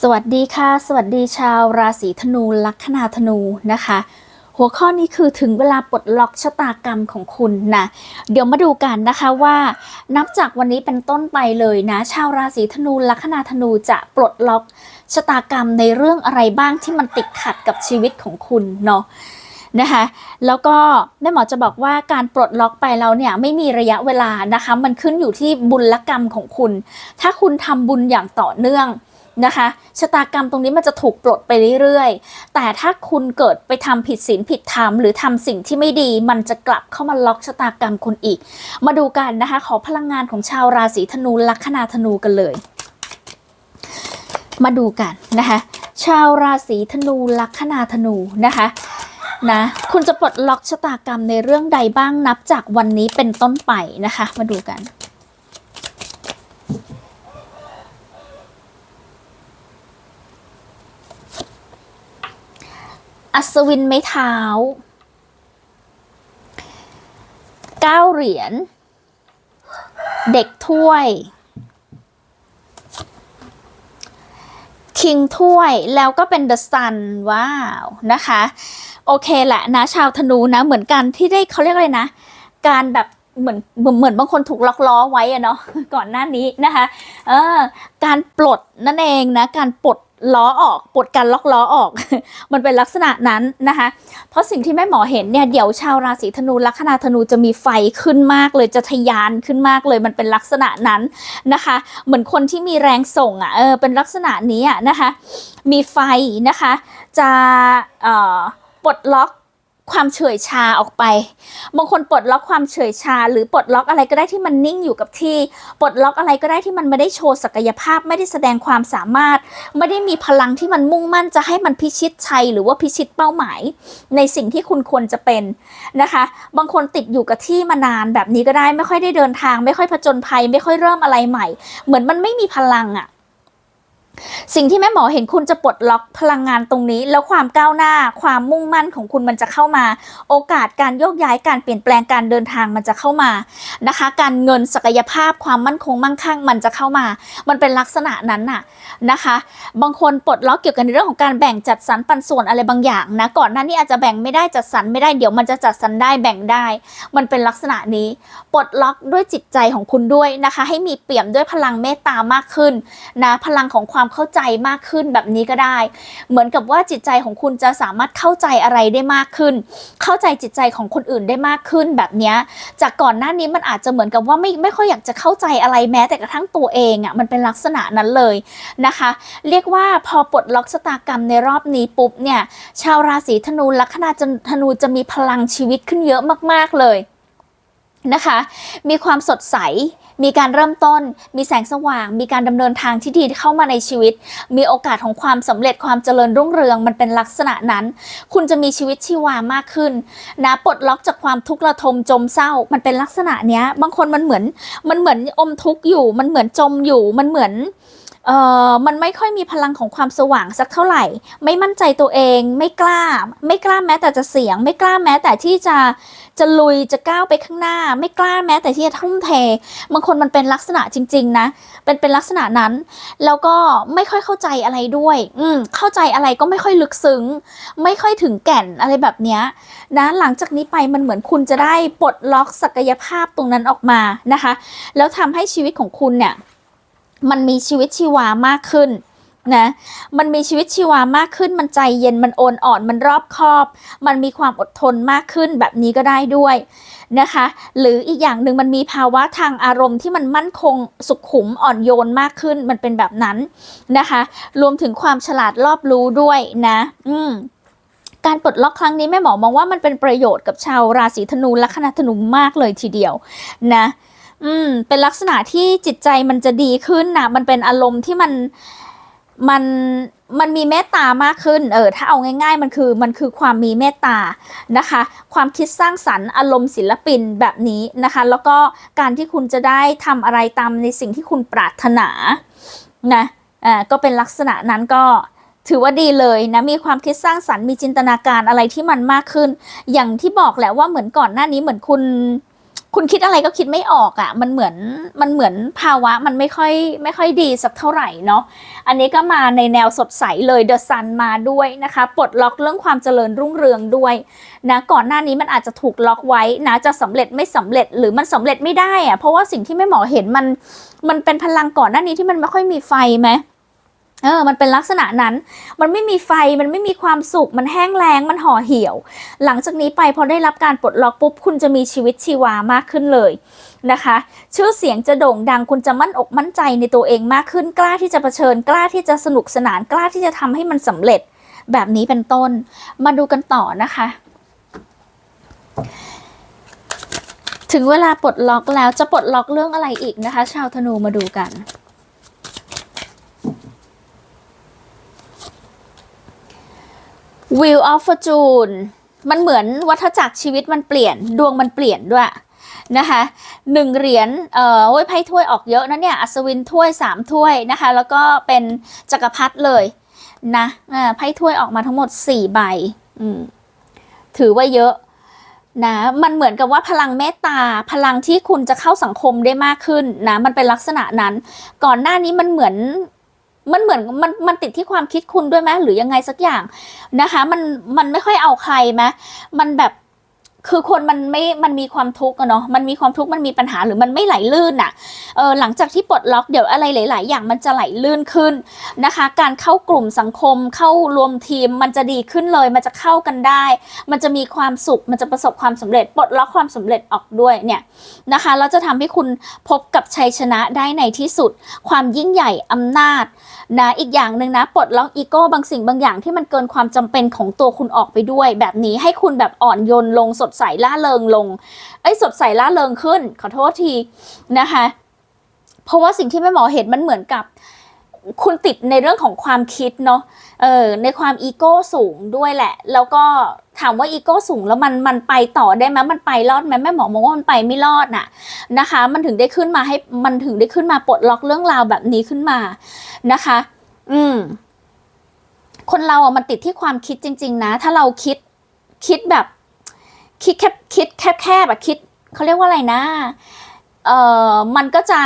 สวัสดีค่ะ สวัสดีชาวราศีธนูลัคนาธนูนะคะ หัวข้อนี้คือถึงเวลาปลดล็อกชะตากรรมของคุณนะเดี๋ยวมาดูกันนะคะว่า นับจากวันนี้เป็นต้นไปเลยนะ ชาวราศีธนูลัคนาธนูจะปลดล็อกชะตากรรมในเรื่องอะไรบ้างที่มันติดขัดกับชีวิตของคุณเนาะนะคะแล้วก็แม่หมอจะบอกว่าการปลดล็อกไปแล้วเนี่ยไม่มีระยะเวลานะคะ มันขึ้นอยู่ที่บุญละกรรมของคุณ ถ้าคุณทำบุญอย่างต่อเนื่อง นะคะชะตากรรมตรงนี้มันจะถูกปลดไปเรื่อยๆ แต่ถ้าคุณเกิดไปทำผิดศีลผิดธรรมหรือทำสิ่งที่ไม่ดี มันจะกลับเข้ามาล็อกชะตากรรมคุณอีก มาดูกันนะคะ ขอพลังงานของชาวราศีธนูลัคนาธนูกันเลย มาดูกันนะคะ ชาวราศีธนูลัคนาธนูนะคะนะคุณจะปลดล็อกชะตากรรมในเรื่องใดบ้างนับจากวันนี้เป็นต้นไปนะคะ มาดูกัน อัศวินไม้เท้าเก้าเหรียญ เด็กถ้วย คิงถ้วยแล้วก็เป็นเดอะซันว้าว นะคะ โอเคแหละนะชาวธนูนะเหมือนกันที่ได้เขาเรียกอะไรนะ การแบบเหมือนเหมือนเหมือนบางคนถูกล็อกล้อไว้อะเนาะก่อนหน้านี้นะคะ เออ การปลดนั่นเองนะ การปลด ล้อออกปลดการล็อกล้อออก มันเป็นลักษณะนั้นนะคะ เพราะสิ่งที่แม่หมอเห็นเนี่ยเดี๋ยวชาวราศีธนูลัคนาธนูจะมีไฟขึ้นมากเลยจะทะยานขึ้นมากเลยมันเป็นลักษณะนั้นนะคะ เหมือนคนที่มีแรงส่งอะเออเป็นลักษณะนี้อะนะคะ มีไฟนะคะ จะออปลดล็อก ความเฉยชาออกไป บางคนปลดล็อกความเฉยชา หรือปลดล็อกอะไรก็ได้ที่มันนิ่งอยู่กับที่ ปลดล็อกอะไรก็ได้ที่มันไม่ได้โชว์ศักยภาพ ไม่ได้แสดงความสามารถ ไม่ได้มีพลังที่มันมุ่งมั่นจะให้มันพิชิตชัย หรือว่าพิชิตเป้าหมาย ในสิ่งที่คุณควรจะเป็นนะคะ บางคนติดอยู่กับที่มานานแบบนี้ก็ได้ไม่ค่อยได้เดินทาง ไม่ค่อยผจญภัย ไม่ค่อยเริ่มอะไรใหม่ เหมือนมันไม่มีพลังอะ สิ่งที่แม่หมอเห็นคุณจะปลดล็อกพลังงานตรงนี้ แล้วความก้าวหน้าความมุ่งมั่นของคุณมันจะเข้ามา โอกาสการโยกย้ายการเปลี่ยนแปลงการเดินทางมันจะเข้ามานะคะ การเงินศักยภาพความมั่นคงมั่งคั่งมันจะเข้ามา มันเป็นลักษณะนั้นน่ะนะคะ บางคนปลดล็อกเกี่ยวกับในเรื่องของการแบ่งจัดสรรปันส่วนอะไรบางอย่างนะก่อนหน้านี้อาจจะแบ่งไม่ได้จัดสรรไม่ได้เดี๋ยวมันจะจัดสรรได้แบ่งได้ มันเป็นลักษณะนี้ปลดล็อกด้วยจิตใจของคุณด้วยนะคะ ให้มีเปี่ยมด้วยพลังเมตตามากขึ้นนะพลังของความเข้าใจมากขึ้นแบบนี้ก็ได้ เหมือนกับว่าจิตใจของคุณจะสามารถเข้าใจอะไรได้มากขึ้น เข้าใจจิตใจของคนอื่นได้มากขึ้นแบบนี้จากก่อนหน้านี้มันอาจจะเหมือนกับว่าไม่ไม่ค่อยอยากจะเข้าใจอะไรแม้แต่กระทั่งตัวเองอะ่ะมันเป็นลักษณะนั้นเลยนะคะ เรียกว่าพอปลดล็อกชะตากรรมในรอบนี้ปุ๊บเนี่ยชาวราศีธนูลัคนาธนูจะมีพลังชีวิตขึ้นเยอะมากๆเลย นะคะ มีความสดใส มีการเริ่มต้น มีแสงสว่าง มีการดำเนินทางที่ดีเข้ามาในชีวิต มีโอกาสของความสำเร็จความเจริญรุ่งเรืองมันเป็นลักษณะนั้น คุณจะมีชีวิตชีวามากขึ้นนะปลดล็อกจากความทุกข์ระทมจมเศร้า มันเป็นลักษณะเนี้ย บางคนมันเหมือน มันเหมือนอมทุกข์อยู่ มันเหมือนจมอยู่ มันเหมือนเอ่อมันไม่ค่อยมีพลังของความสว่างสักเท่าไหร่ ไม่มั่นใจตัวเอง ไม่กล้า ไม่กล้าแม้แต่จะเสียง ไม่กล้าแม้แต่ที่จะ จะลุยจะก้าวไปข้างหน้า ไม่กล้าแม้แต่ที่จะทุ่มเท บางคนมันเป็นลักษณะจริง ๆ นะ เป็นเป็นลักษณะนั้น แล้วก็ไม่ค่อยเข้าใจอะไรด้วย อืมเข้าใจอะไรก็ไม่ค่อยลึกซึ้ง ไม่ค่อยถึงแก่นอะไรแบบเนี้ยนะหลังจากนี้ไปมันเหมือนคุณจะได้ปลดล็อกศักยภาพตรงนั้นออกมานะคะ แล้วทำให้ชีวิตของคุณเนี่ยมันมีชีวิตชีวามากขึ้น นะมันมีชีวิตชีวามากขึ้นมันใจเย็นมันโอนอ่อนมันรอบคอบ มันมีความอดทนมากขึ้นแบบนี้ก็ได้ด้วยนะคะ หรืออีกอย่างหนึ่งมันมีภาวะทางอารมณ์ที่มันมั่นคงสุขุมอ่อนโยนมากขึ้นมันเป็นแบบนั้นนะคะ รวมถึงความฉลาดรอบรู้ด้วยนะ อืมการปลดล็อกครั้งนี้แม่หมอมองว่ามันเป็นประโยชน์กับชาวราศีธนูและคณะธนูมากเลยทีเดียวนะ อืม เป็นลักษณะที่จิตใจมันจะดีขึ้นนะมันเป็นอารมณ์ที่มัน มันมันมีเมตตามากขึ้น เออ ถ้าเอาง่าย ๆ มันคือมันคือความมีเมตตานะคะ ความคิดสร้างสรรค์อารมณ์ศิลปินแบบนี้นะคะ แล้วก็การที่คุณจะได้ทำอะไรตามในสิ่งที่คุณปรารถนานะอ่าก็เป็นลักษณะนั้นก็ถือว่าดีเลยนะ มีความคิดสร้างสรรค์มีจินตนาการอะไรที่มันมากขึ้น อย่างที่บอกแหละว่าเหมือนก่อนหน้านี้เหมือนคุณ คุณคิดอะไรก็คิดไม่ออกอะ่ะ มันเหมือนมันเหมือนภาวะมันไม่ค่อยไม่ค่อยดีสักเท่าไหร่เนาะ อันนี้ก็มาในแนวสดใสเลยเดอะซันมาด้วยนะคะปลดล็อกเรื่องความเจริญรุ่งเรืองด้วยนะก่อนหน้านี้มันอาจจะถูกล็อกไว้นะจะสำเร็จไม่สำเร็จหรือมันสำเร็จไม่ได้อะเพราะว่าสิ่งที่แม่หมอเห็นมันมันเป็นพลังก่อนหน้านี้ที่มันไม่ค่อยมีไฟไหม เออ มันเป็นลักษณะนั้น มันไม่มีไฟ มันไม่มีความสุข มันแห้งแล้ง มันห่อเหี่ยว หลังจากนี้ไปพอได้รับการปลดล็อกปุ๊บ คุณจะมีชีวิตชีวามากขึ้นเลยนะคะ ชื่อเสียงจะโด่งดัง คุณจะมั่นอกมั่นใจในตัวเองมากขึ้น กล้าที่จะเผชิญ กล้าที่จะสนุกสนาน กล้าที่จะทำให้มันสำเร็จ แบบนี้เป็นต้น มาดูกันต่อนะคะ ถึงเวลาปลดล็อกแล้วจะปลดล็อกเรื่องอะไรอีกนะคะ ชาวธนูมาดูกัน Wheel of Fortune มันเหมือนวัฏจักรชีวิตมันเปลี่ยนดวงมันเปลี่ยนด้วยนะคะหนึ่งเหรียญเอ่อโอ้ยไพ่ถ้วยออกเยอะนะเนี่ย อัศวินถ้วยสามถ้วยนะคะ แล้วก็เป็นจักรพรรดิเลยนะไพ่ถ้วยออกมาทั้งหมดสี่ใบถือว่าเยอะนะมันเหมือนกับว่าพลังเมตตาพลังที่คุณจะเข้าสังคมได้มากขึ้นนะมันเป็นลักษณะนั้น ก่อนหน้านี้มันเหมือน มันเหมือนมันมันติดที่ความคิดคุณด้วยไหมหรือยังไงสักอย่างนะคะ มันมันไม่ค่อยเอาใครไหมมันแบบ คือคนมันไม่ มันมีความทุกข์อะเนาะ มันมีความทุกข์ มันมีปัญหาหรือมันไม่ไหลลื่นอะเออหลังจากที่ปลดล็อกเดี๋ยวอะไรหลาย ๆ อย่างมันจะไหลลื่นขึ้นนะคะ การเข้ากลุ่มสังคมเข้ารวมทีมมันจะดีขึ้นเลย มันจะเข้ากันได้ มันจะมีความสุข มันจะประสบความสำเร็จ ปลดล็อกความสำเร็จออกด้วยเนี่ยนะคะแล้วจะทำให้คุณพบกับชัยชนะได้ในที่สุด ความยิ่งใหญ่อำนาจ นะอีกอย่างหนึ่งนะปลดล็อกอีโก้บางสิ่งบางอย่างที่มันเกินความจำเป็นของตัวคุณออกไปด้วย แบบนี้ให้คุณแบบอ่อนโยนลงสดใสล่าเริงลงไอ้สดใสล่าเริงขึ้น ขอโทษทีนะคะเพราะว่าสิ่งที่แม่หมอเห็นมันเหมือนกับ คุณติดในเรื่องของความคิดเนาะ เออในความอีโก้สูงด้วยแหละ แล้วก็ถามว่าอีโก้สูงแล้วมันมันไปต่อได้ไหมมันไปรอดไหมแม่หมอมองว่ามันไปไม่รอดน่ะนะคะ มันถึงได้ขึ้นมาให้มันถึงได้ขึ้นมาปลดล็อกเรื่องราวแบบนี้ขึ้นมานะคะ อืม คนเราอะมันติดที่ความคิดจริง ๆ นะ ถ้าเราคิดคิดแบบ คิดแคบคิดแคบแคบอะคิดเขาเรียกว่าอะไรนะ เออมันก็จะ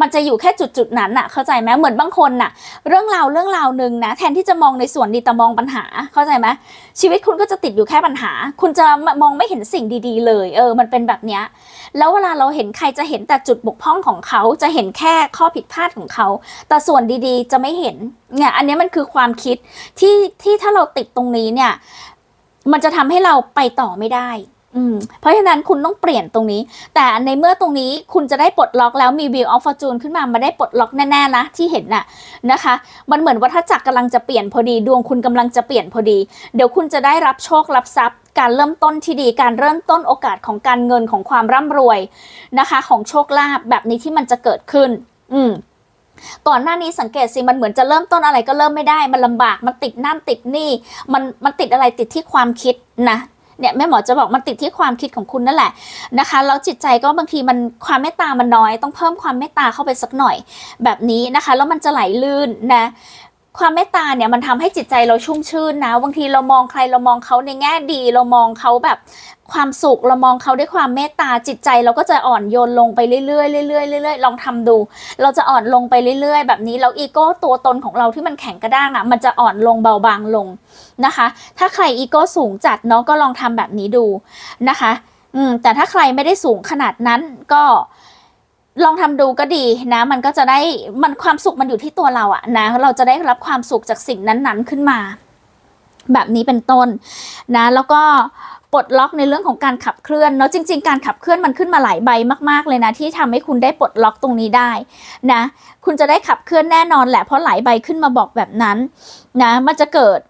มันจะอยู่แค่จุดจุดนั้นน่ะเข้าใจไหมเหมือนบางคนน่ะ เรื่องราวเรื่องราวหนึ่งนะแทนที่จะมองในส่วนดีแต่มองปัญหาเข้าใจไหมชีวิตคุณก็จะติดอยู่แค่ปัญหา คุณจะมองไม่เห็นสิ่งดี ๆ เลย เออ มันเป็นแบบเนี้ยแล้วเวลาเราเห็นใครจะเห็นแต่จุดบกพร่องของเขาจะเห็นแค่ข้อผิดพลาดของเขา แต่ส่วนดีๆ จะไม่เห็นเนี่ยอันนี้มันคือความคิดที่ที่ถ้าเราติดตรงนี้เนี่ย มันจะทำให้เราไปต่อไม่ได้ อืมเพราะฉะนั้นคุณต้องเปลี่ยนตรงนี้ แต่ในเมื่อตรงนี้คุณจะได้ปลดล็อกแล้วมี Wheel of Fortune ขึ้นมามาได้ปลดล็อกแน่ๆนะที่เห็นน่ะนะคะ มันเหมือนวัฏจักรกำลังจะเปลี่ยนพอดีดวงคุณกำลังจะเปลี่ยนพอดี เดี๋ยวคุณจะได้รับโชครับทรัพย์ การเริ่มต้นที่ดีการเริ่มต้นโอกาสของการเงินของความร่ำรวยนะคะ ของโชคลาภแบบนี้ที่มันจะเกิดขึ้น อืมก่อนหน้านี้สังเกตสิมันเหมือนจะเริ่มต้นอะไรก็เริ่มไม่ได้ มันลำบากมันติดนั่นติดนี่ มันมันติดอะไรติดที่ความคิดนะ เนี่ยแม่หมอจะบอกมันติดที่ความคิดของคุณนั่นแหละนะคะแล้วจิตใจก็บางทีมันความเมตตามันน้อย ต้องเพิ่มความเมตตาเข้าไปสักหน่อยแบบนี้นะคะแล้วมันจะไหลลื่นนะความเมตตาเนี่ยมันทำให้จิตใจเราชุ่มชื่นนะบางทีเรามองใครเรามองเขาในแง่ดี เรามองเขาแบบ ความสุขเรามองเขาด้วยความเมตตาจิตใจเราก็จะอ่อนโยนลงไปเรื่อยๆเรื่อยๆเรื่อยๆลองทำดู เราจะอ่อนลงไปเรื่อย ๆ แบบนี้แล้วอีโก้ตัวตนของเราที่มันแข็งกระด้างอะมันจะอ่อนลงเบาบางลงนะคะ ถ้าใครอีโก้สูงจัดเนาะก็ลองทำแบบนี้ดูนะคะ อืมแต่ถ้าใครไม่ได้สูงขนาดนั้นก็ลองทำดูก็ดีนะ มันก็จะได้มันความสุขมันอยู่ที่ตัวเราอะนะ เราจะได้รับความสุขจากสิ่งนั้นๆขึ้นมา แบบนี้เป็นต้นนะ แล้วก็ ปลดล็อกในเรื่องของการขับเคลื่อนเนาะจริง ๆ การขับเคลื่อนมันขึ้นมาหลายใบมากๆเลยนะ ที่ทำให้คุณได้ปลดล็อกตรงนี้ได้นะคุณจะได้ขับเคลื่อนแน่นอนแหละเพราะหลายใบขึ้นมาบอกแบบนั้นนะมันจะเกิด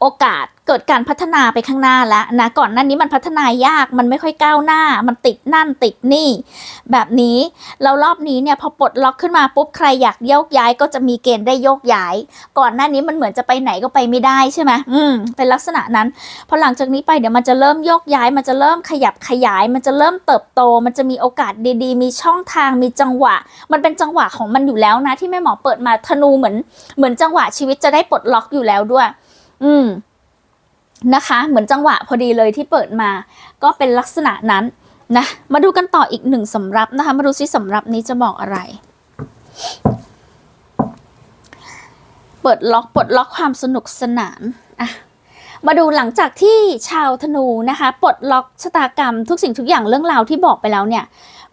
โอกาสเกิดการพัฒนาไปข้างหน้าแล้วนะก่อนหน้านี้มันพัฒนายากมันไม่ค่อยก้าวหน้า มันติดนั่นติดนี่ แบบนี้แล้วรอบนี้เนี่ยพอปลดล็อกขึ้นมาปุ๊บใครอยากโยกย้ายก็จะมีเกณฑ์ได้โยกย้าย ก่อนหน้านี้มันเหมือนจะไปไหนก็ไปไม่ได้ใช่ไหมอืมเป็นลักษณะนั้นพอหลังจากนี้ไปเดี๋ยวมันจะเริ่มโยกย้าย มันจะเริ่มขยับขยาย มันจะเริ่มเติบโต มันจะมีโอกาสดีๆ มีช่องทางมีจังหวะ มันเป็นจังหวะของมันอยู่แล้วนะ ที่แม่หมอเปิดมาธนูเหมือน เหมือนจังหวะชีวิตจะได้ปลดล็อกอยู่แล้วด้วย อืมนะคะ เหมือนจังหวะพอดีเลยที่เปิดมา ก็เป็นลักษณะนั้นนะมาดูกันต่ออีกหนึ่งสำรับนะคะ มาดูซิสำรับนี้จะบอกอะไร เปิดล็อกปลดล็อกความสนุกสนานอะมาดูหลังจากที่ชาวธนูนะคะปลดล็อกชะตากรรมทุกสิ่งทุกอย่างเรื่องราวที่บอกไปแล้วเนี่ย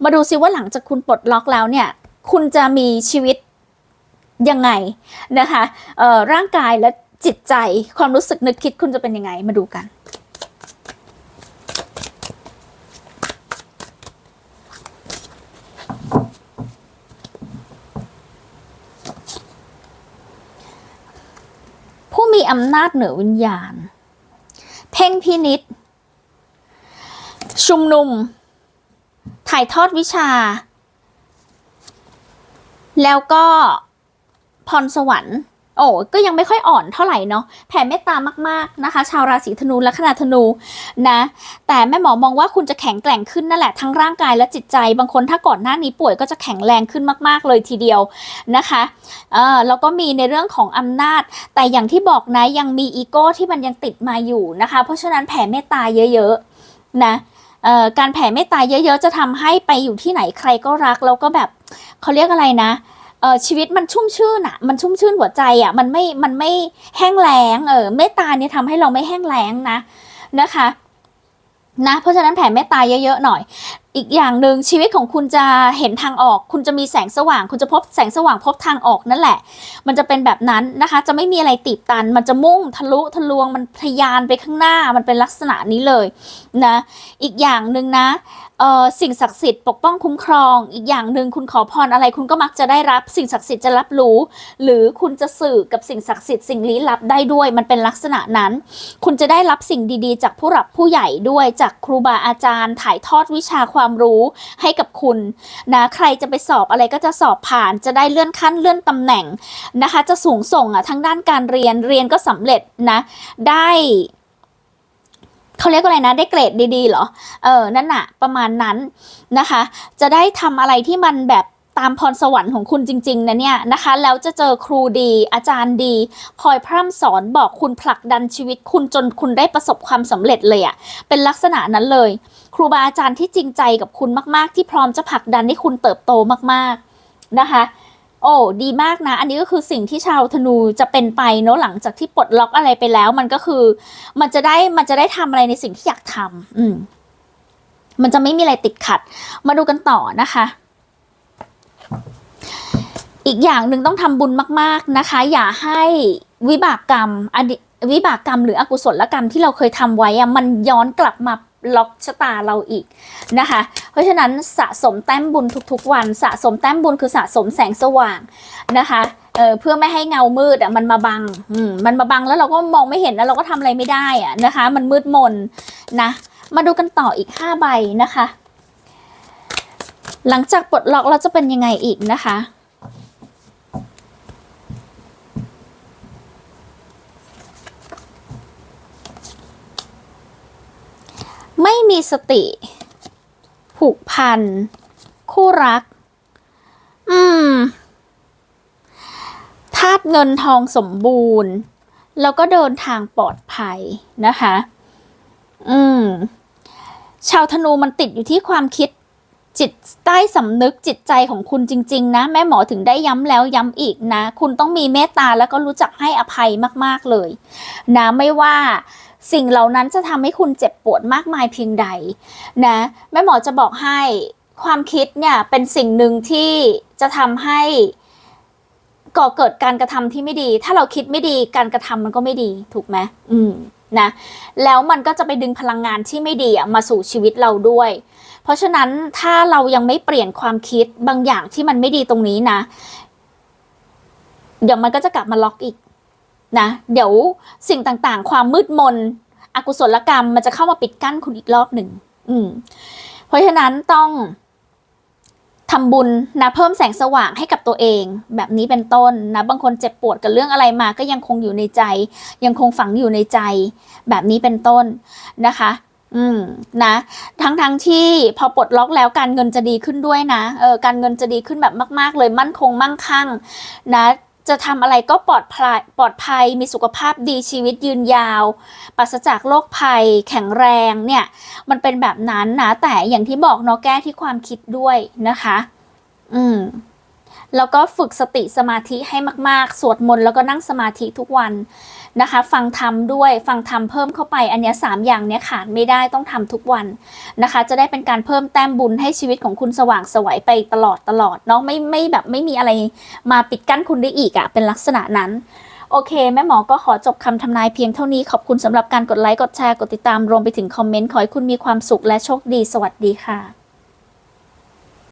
มาดูซิว่าหลังจากคุณปลดล็อกแล้วเนี่ย คุณจะมีชีวิตยังไงนะคะเอ่อร่างกายและ จิตใจความรู้สึกนึกคิดคุณจะเป็นยังไงมาดูกัน ผู้มีอำนาจเหนือวิญญาณ เพ่งพินิษชุมนุม ถ่ายทอดวิชา แล้วก็พรสวรรค์ โอ้ก็ยังไม่ค่อยอ่อนเท่าไหร่เนาะแผ่เมตตามากๆนะคะ ชาวราศีธนูและคณะธนูนะแต่แม่หมอมองว่าคุณจะแข็งแกร่งขึ้นนั่นแหละทั้งร่างกายและจิตใจ บางคนถ้าก่อนหน้านี้ป่วยก็จะแข็งแรงขึ้นมาก ๆ เลยทีเดียวนะคะเออแล้วก็มีในเรื่องของอำนาจ แต่อย่างที่บอกนะยังมีอีโก้ที่มันยังติดมาอยู่นะคะ เพราะฉะนั้นแผ่เมตตาเยอะๆนะเออการแผ่เมตตาเยอะ ๆ จะทำให้ไปอยู่ที่ไหนใครก็รักแล้วก็แบบเขาเรียกอะไรนะ เออชีวิตมันชุ่มชื่นอะมันชุ่มชื่นหัวใจอะมันไม่มันไม่แห้งแล้งเออเมตตาเนี่ยทำให้เราไม่แห้งแล้งนะนะคะนะเพราะฉะนั้นแผ่เมตตาเยอะๆหน่อย อีกอย่างหนึ่งชีวิตของคุณจะเห็นทางออก คุณจะมีแสงสว่าง คุณจะพบแสงสว่างพบทางออกนั่นแหละ มันจะเป็นแบบนั้นนะคะ จะไม่มีอะไรตีบตัน มันจะมุ่งทะลุทะลวงมันทะยานไปข้างหน้ามันเป็นลักษณะนี้เลยนะอีกอย่างหนึ่งนะสิ่งศักดิ์สิทธิ์ปกป้องคุ้มครอง อีกอย่างหนึ่งคุณขอพรอะไรคุณก็มักจะได้รับ สิ่งศักดิ์สิทธิ์จะรับรู้ หรือคุณจะสื่อกับสิ่งศักดิ์สิทธิ์สิ่งลี้ลับได้ด้วย มันเป็นลักษณะนั้น คุณจะได้รับสิ่งดีๆ จากผู้หลักผู้ใหญ่ด้วยจากครูบาอาจารย์ ถ่ายทอดวิชาความความรู้ให้กับคุณนะใครจะไปสอบอะไรก็จะสอบผ่าน จะได้เลื่อนขั้นเลื่อนตำแหน่งนะคะ จะสูงส่งอะทั้งด้านการเรียนเรียนก็สำเร็จนะได้เขาเรียกว่าอะไรนะได้เกรดดีๆเหรอ เออนั่นน่ะ ประมาณนั้นนะคะ จะได้ทำอะไรที่มันแบบตามพรสวรรค์ของคุณจริงๆนะเนี่ยนะคะ แล้วจะเจอครูดีอาจารย์ดี คอยพร่ำสอนบอกคุณผลักดันชีวิตคุณจนคุณได้ประสบความสำเร็จเลยอะ่ะเป็นลักษณะนั้นเลย ครูบาอาจารย์ที่จริงใจกับคุณมากๆ ที่พร้อมจะผลักดันให้คุณเติบโตมากๆนะคะ โอ้ดีมากนะ อันนี้ก็คือสิ่งที่ชาวธนูจะเป็นไปเนอะหลังจากที่ปลดล็อกอะไรไปแล้ว มันก็คือ มันจะได้มันจะได้ทำอะไรในสิ่งที่อยากทำอืมมันจะไม่มีอะไรติดขัด มาดูกันต่อนะคะอีกอย่างหนึ่งต้องทำบุญมาก ๆนะคะ อย่าให้วิบากกรรมอดีวิบากกรรมหรืออกุศลกรรมที่เราเคยทำไว้อะมันย้อนกลับมา ล็อกชะตาเราอีกนะคะ เพราะฉะนั้นสะสมแต้มบุญทุกๆวัน สะสมแต้มบุญคือสะสมแสงสว่างนะคะเเพื่อไม่ให้เงามืดอะมันมาบังอืมมันมาบังแล้วเราก็มองไม่เห็นแล้วเราก็ทำอะไรไม่ได้อะนะคะ มันมืดมนนะมาดูกันต่ออีก 5 ใบนะคะ หลังจากปลดล็อกเราจะเป็นยังไงอีกนะคะ ไม่มีสติ ผูกพัน คู่รัก อืมธาตุเงินทองสมบูรณ์ แล้วก็เดินทางปลอดภัยนะคะ อืม ชาวธนูมันติดอยู่ที่ความคิดจิตใต้สำนึกจิตใจของคุณจริง ๆ นะ แม่หมอถึงได้ย้ำแล้วย้ำอีกนะ คุณต้องมีเมตตาแล้วก็รู้จักให้อภัยมาก ๆ เลย นะไม่ว่า สิ่งเหล่านั้นจะทำให้คุณเจ็บปวดมากมายเพียงใดนะแม่หมอจะบอกให้ความคิดเนี่ยเป็นสิ่งหนึ่งที่จะทำให้ก่อเกิดการกระทำที่ไม่ดี ถ้าเราคิดไม่ดีการกระทำมันก็ไม่ดีถูกไหมอืมนะแล้วมันก็จะไปดึงพลังงานที่ไม่ดีมาสู่ชีวิตเราด้วย เพราะฉะนั้นถ้าเรายังไม่เปลี่ยนความคิดบางอย่างที่มันไม่ดีตรงนี้นะเดี๋ยวมันก็จะกลับมาล็อกอีก นะเดี๋ยวสิ่งต่างๆ ความมืดมนอกุศลกรรมมันจะเข้ามาปิดกั้นคุณอีกรอบหนึ่งอืมเพราะฉะนั้นต้องทำบุญนะเพิ่มแสงสว่างให้กับตัวเอง แบบนี้เป็นต้นนะบางคนเจ็บปวดกับเรื่องอะไรมาก็ยังคงอยู่ในใจ ยังคงฝังอยู่ในใจ แบบนี้เป็นต้นนะคะ อืมนะทั้งทั้งที่พอปลดล็อกแล้วการเงินจะดีขึ้นด้วยนะเออการเงินจะดีขึ้นแบบมาก ๆ เลยมั่นคงมั่งคั่ง นะ จะทำอะไรก็ปลอดภัยปลอดภัยมีสุขภาพดีชีวิตยืนยาว ปราศจากโรคภัย แข็งแรงเนี่ย มันเป็นแบบนั้นนะแต่อย่างที่บอกเนาะแก้ที่ความคิดด้วยนะคะ อืม แล้วก็ฝึกสติสมาธิให้มาก ๆ สวดมนต์แล้วก็นั่งสมาธิทุกวันนะคะ ฟังธรรมด้วยฟังธรรมเพิ่มเข้าไปอันนี้สามอย่างเนี้ยขาดไม่ได้ต้องทำทุกวันนะคะ จะได้เป็นการเพิ่มแต้มบุญให้ชีวิตของคุณสว่างไสวัยไปตลอดตลอดเนาะไม่ไม่แบบไม่มีอะไรมาปิดกั้นคุณได้อีกอะเป็นลักษณะนั้นโอเค แม่หมอก็ขอจบคำทำนายเพียงเท่านี้ขอบคุณสำหรับการกดไลค์ กดแชร์ กดติดตามรวมไปถึงคอมเมนต์ ขอให้คุณมีความสุขและโชคดี สวัสดีค่ะ